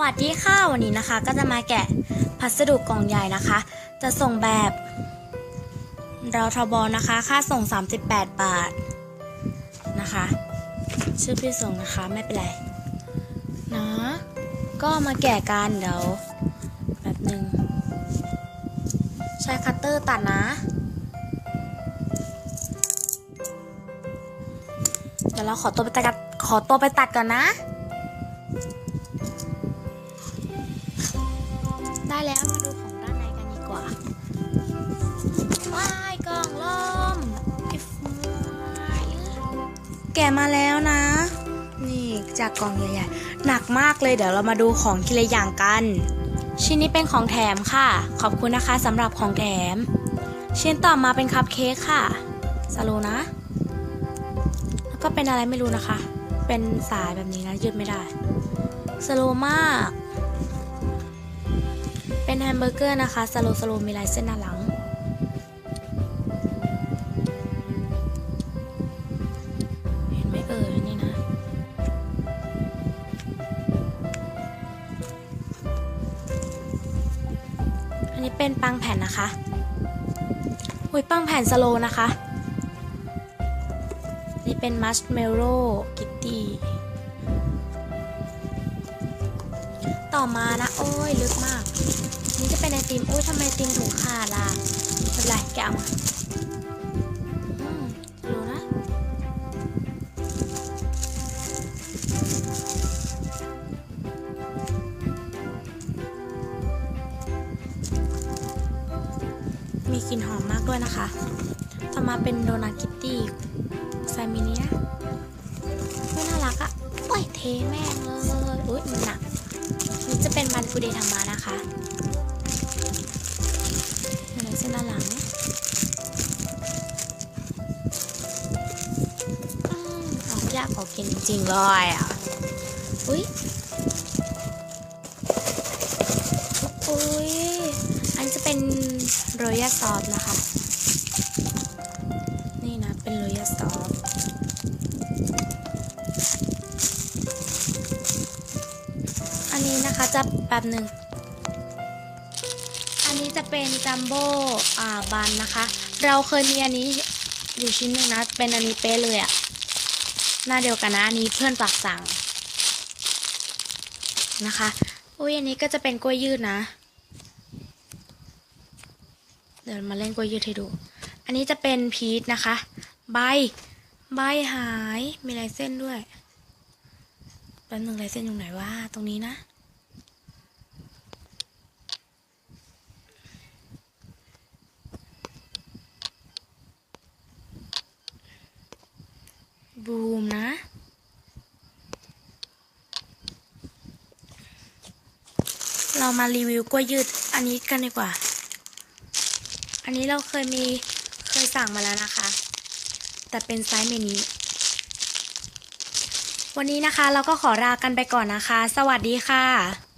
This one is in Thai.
วัสดีค่ะวันนี้นะคะ ก็จะมาแกะพัสดุกล่องใหญ่นะคะ จะส่งแบบเราทบอนะคะ ค่าส่ง 38 บาทนะคะ ชื่อพี่ส่งนะคะไม่เป็นไรนะก็มาแกะกันเดี๋ยวแบบหนึ่งใช้คัตเตอร์ตัดนะเดี๋ยวเราขอตัวไปตัดขอตัวไปตัดก่อนนะ ได้แล้วมาดูของด้านในกันดีกว่าว้ายกล่องล่มอิฟแกะมาแล้วนะ นี่จากกล่องใหญ่ๆหนักมากเลยเดี๋ยวเรามาดูของทีละอย่างกัน ชิ้นนี้เป็นของแถมค่ะ ขอบคุณนะคะสำหรับของแถม ชิ้นต่อมาเป็นคัพเค้กค่ะสโลนะ แล้วก็เป็นอะไรไม่รู้นะคะ เป็นสายแบบนี้นะยืดไม่ได้สโลมากเป็น แฮมเบอร์เกอร์นะคะสโลสโลมีลายเส้นหน้าหลัง เห็นไหมเอ่ยนี่นะ อันนี้เป็นปังแผ่นนะคะอุ้ยปังแผ่นสโลนะคะ นี่เป็นมัชเมลโล่กิตตี้ต่อมานะ โอ้ย ลึกมาก ติมอุ้ยทำไมติมถุงขาดล่ะไม่เป็นไรแกเอามาอืมดูนะมีกลิ่นหอมมากด้วยนะคะ ต่อมาเป็นโดนัทคิตตี้ไซมินินะไม่น่ารักอะโอ้ยเทแม่งเลยอุ้ยมันหนักนี่จะเป็นมันฟูเดย์ธรรมานะคะากินจริงเลยอะ อุ้ยอุ้ยอันจะเป็นโรย a ซอสนะคะ นี่นะ เป็นโรย a ซอสอันนี้นะคะจะแบบหนึ่งอันนี้จะเป็นจัมโบ้อ่าบันนะคะ เราเคยมีอันนี้อยู่ชิ้นหนึ่งนะ เป็นอันนี้เป๊ะเลยอะ หน้าเดียวกันนะอันนี้เพื่อนฝากสั่งนะคะอุ้ยอันนี้ก็จะเป็นกล้วยยืดนะเดี๋ยวมาเล่นกล้วยยืดให้ดู อันนี้จะเป็นพีชนะคะ ใบ ใบหาย มีลายเส้นด้วยแป๊บนึงลายเส้นอยู่ไหนวะตรงนี้นะ บูมนะ เรามารีวิวกล้วยยืดอันนี้กันดีกว่า อันนี้เราเคยมีเคยสั่งมาแล้วนะคะ แต่เป็นไซส์เมินิวันนี้นะคะเราก็ขอลากันไปก่อนนะคะ สวัสดีค่ะ